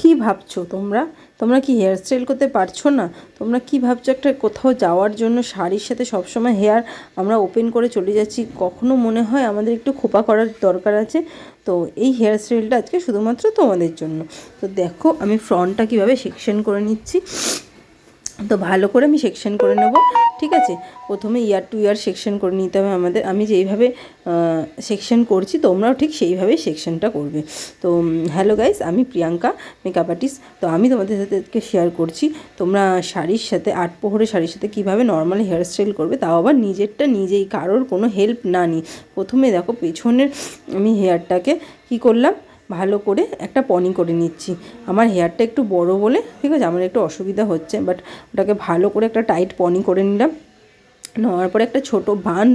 কি ভাবছ? তোমরা? তোমরা কি হেয়ার স্টাইল করতে পারছ না? তোমরা কি ভাবছ একটা কোথাও যাওয়ার জন্য শাড়ির সাথে সবসময় হেয়ার আমরা ওপেন করে চলে যাচ্ছি? কখনো মনে হয় আমাদের একটু খোপা করার দরকার আছে? তো এই হেয়ার স্টাইলটা আজকে শুধুমাত্র তোমাদের জন্য। তো দেখো, আমি ফ্রন্টটা কীভাবে সেকশন করে নিচ্ছি। তো ভালো করে আমি সেকশন করে নেব, ঠিক আছে? প্রথমে ইয়ার টু ইয়ার সেকশন করে নিতে হবে আমাদের। আমি যেইভাবে সেকশন করছি, তোমরাও ঠিক সেইভাবে সেকশনটা করবে। তো হ্যালো গাইস আমি প্রিয়াঙ্কা মেকআপ আর্টিস্ট তো আমি তোমাদের সাথে শেয়ার করছি, তোমরা শাড়ির সাথে, আট পোহরে শাড়ির সাথে কীভাবে নর্মালি হেয়ার স্টাইল করবে, তাও আবার নিজেরটা নিজেই, কারোর কোনো হেল্প না নিই প্রথমে দেখো, পেছনের আমি হেয়ারটাকে কী করলাম? ভালো করে একটা পনি করে নিচ্ছি। আমার হেয়ারটা একটু বড় বলে, ঠিক আছে, আমার একটু অসুবিধা হচ্ছে বাট ওটাকে ভালো করে একটা টাইট পনি করে নিলাম। নেওয়ার পরে একটা ছোট বান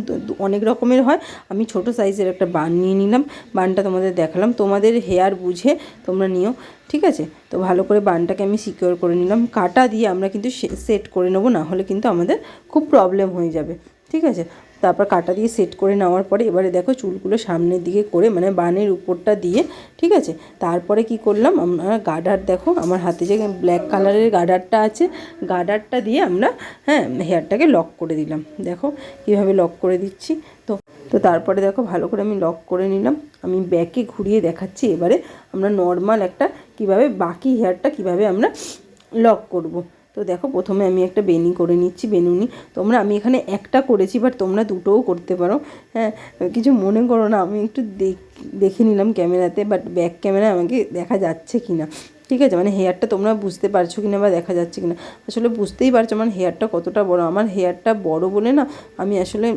অনেক রকমের হয়, আমি ছোট সাইজের একটা বান নিয়ে নিলাম। বানটা তোমাদের দেখালাম, তোমাদের হেয়ার বুঝে তোমরা নিও, ঠিক আছে? তো ভালো করে বানটাকে আমি সিকিওর করে নিলাম। কাটা দিয়ে আমরা কিন্তু সেট করে নেব, না হলে কিন্তু আমাদের খুব প্রবলেম হয়ে যাবে, ঠিক আছে? তারপর কাটা দিয়ে সেট করে নেওয়ার পরে এবারে দেখো চুলগুলো সামনের দিকে করে মানে বানের উপরটা দিয়ে, ঠিক আছে? তারপরে কি করলাম আমরা গার্ডার দেখো, আমার হাতে যে ব্ল্যাক কালারের গার্ডারটা আছে গার্ডারটা দিয়ে আমরা হ্যাঁ হেয়ারটাকে লক করে দিলাম। দেখো কীভাবে লক করে দিচ্ছি। তো তো তারপরে দেখো ভালো করে আমি লক করে নিলাম। আমি ব্যাকে ঘুরিয়ে দেখাচ্ছি এবারে আমরা নর্মাল একটা কীভাবে বাকি হেয়ারটা কীভাবে আমরা লক করব। তো দেখো প্রথমে আমি একটা বেনি করে নিচ্ছি, বেনুনি। তোমরা, আমি এখানে একটা করেছি বাট তোমরা দুটোও করতে পারো। হ্যাঁ কিছু মনে করো না, আমি একটু দেখে নিলাম ক্যামেরাতে বাট ব্যাক ক্যামেরা আমাকে দেখা যাচ্ছে কি না ঠিক আছে? মানে হেয়ারটা তোমরা বুঝতে পারছ কি না বা দেখা যাচ্ছে কি না আসলে বুঝতেই পারছ আমার হেয়ারটা কতটা বড়। আমার হেয়ারটা বড় বলে না, আমি আসলে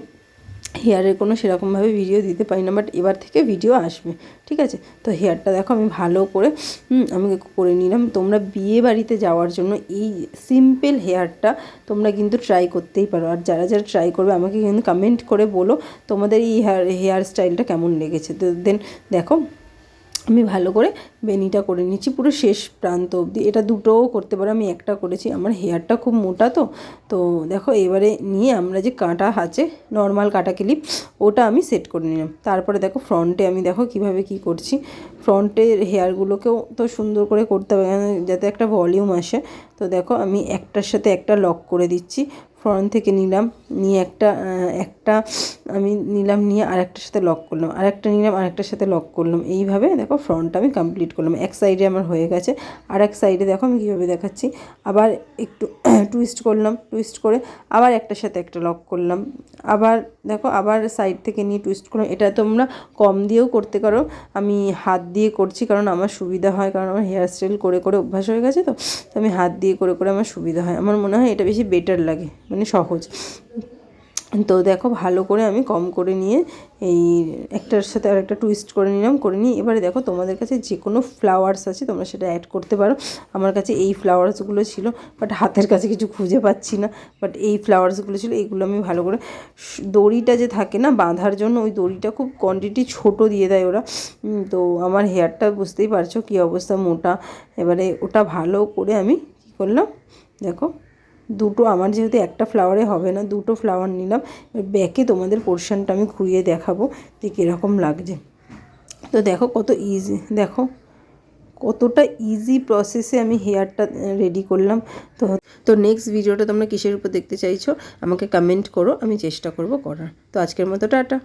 হেয়ারের কোনো সেরকমভাবে ভিডিও দিতে পারি না বাট এবার থেকে ভিডিও আসবে, ঠিক আছে? তো হেয়ারটা দেখো আমি ভালো করে আমি করে নিলাম। তোমরা বিয়ে বাড়িতে যাওয়ার জন্য এই সিম্পল হেয়ারটা তোমরা কিন্তু ট্রাই করতেই পারো। আর যারা যারা ট্রাই করবে, আমাকে কিন্তু কমেন্ট করে বলো তোমাদের এই হেয়ার হেয়ার স্টাইলটা কেমন লেগেছে। তো দেন দেখো আমি ভালো করে বেনিটা করে নিচ্ছি, পুরো শেষ প্রান্ত অবধি। এটা দুটোও করতে পারো, আমি একটা করেছি। আমার হেয়ারটা খুব মোটা তো তো দেখো এবারে নিয়ে আমরা যে কাঁটা আছে নর্মাল কাঁটা ক্লিপ ওটা আমি সেট করে নিলাম। তারপরে দেখো ফ্রন্টে আমি দেখো কীভাবে কি করছি। ফ্রন্টের হেয়ারগুলোকেও তো সুন্দর করে করতে হবে যাতে একটা ভলিউম আসে। তো দেখো আমি একটার সাথে একটা লক করে দিচ্ছি। ফ্রন্ট থেকে নিলাম, নিয়ে একটা একটা আমি নিলাম, নিয়ে আরেকটার সাথে লক করলাম, আরেকটা নিলাম, আরেকটার সাথে লক করলাম। এইভাবে দেখো ফ্রন্টটা আমি কমপ্লিট করলাম। এক সাইডে আমার হয়ে গেছে আর এক সাইডে দেখো আমি কীভাবে দেখাচ্ছি। আবার একটু টুইস্ট করলাম টুইস্ট করে আবার একটার সাথে একটা লক করলাম। আবার দেখো আবার সাইড থেকে নিয়ে টুইস্ট করলাম। এটা তোমরা কম দিয়েও করতে পারো। আমি হাত দিয়ে করছি কারণ আমার সুবিধা হয়, কারণ আমার হেয়ার স্টাইল করে করে অভ্যাস হয়ে গেছে তো। তো আমি হাত দিয়ে করে করে আমার সুবিধা হয়। আমার মনে হয় এটা বেশি বেটার লাগে। মানে সহজ। তো দেখো ভালো করে আমি কম করে নিয়ে এই একটার সাথে আর একটা টুইস্ট করে নিলাম, করে নিয়ে এবারে দেখো তোমাদের কাছে যে কোনো ফ্লাওয়ার্স আছে তোমরা সেটা অ্যাড করতে পারো। আমার কাছে এই ফ্লাওয়ার্সগুলো ছিল বাট হাতের কাছে কিছু খুঁজে পাচ্ছি না। বাট এই ফ্লাওয়ার্সগুলো ছিল এইগুলো আমি ভালো করে দড়িটা যে থাকে না বাঁধার জন্য, ওই দড়িটা খুব কোয়ান্টিটি ছোট দিয়ে দেয় ওরা। তো আমার হেয়ারটা বুঝতেই পারছ কী অবস্থা মোটা। এবারে ওটা ভালো করে আমি কী করলাম, দেখো দুটো আমার যেহেতু একটা ফ্লাওয়ারে হবে না, দুটো ফ্লাওয়ার নিলাম। ব্যাকে তোমাদের পোর্শনটা আমি ঘুরিয়ে দেখাবো যে কীরকম লাগছে। তো দেখো কত ইজি দেখো কতটা ইজি প্রসেসে আমি হেয়ারটা রেডি করলাম। তো তো নেক্সট ভিডিওটা তোমরা কিসের উপর দেখতে চাইছো, আমাকে কমেন্ট করো, আমি চেষ্টা করব করার। তো আজকের মতো টাটা।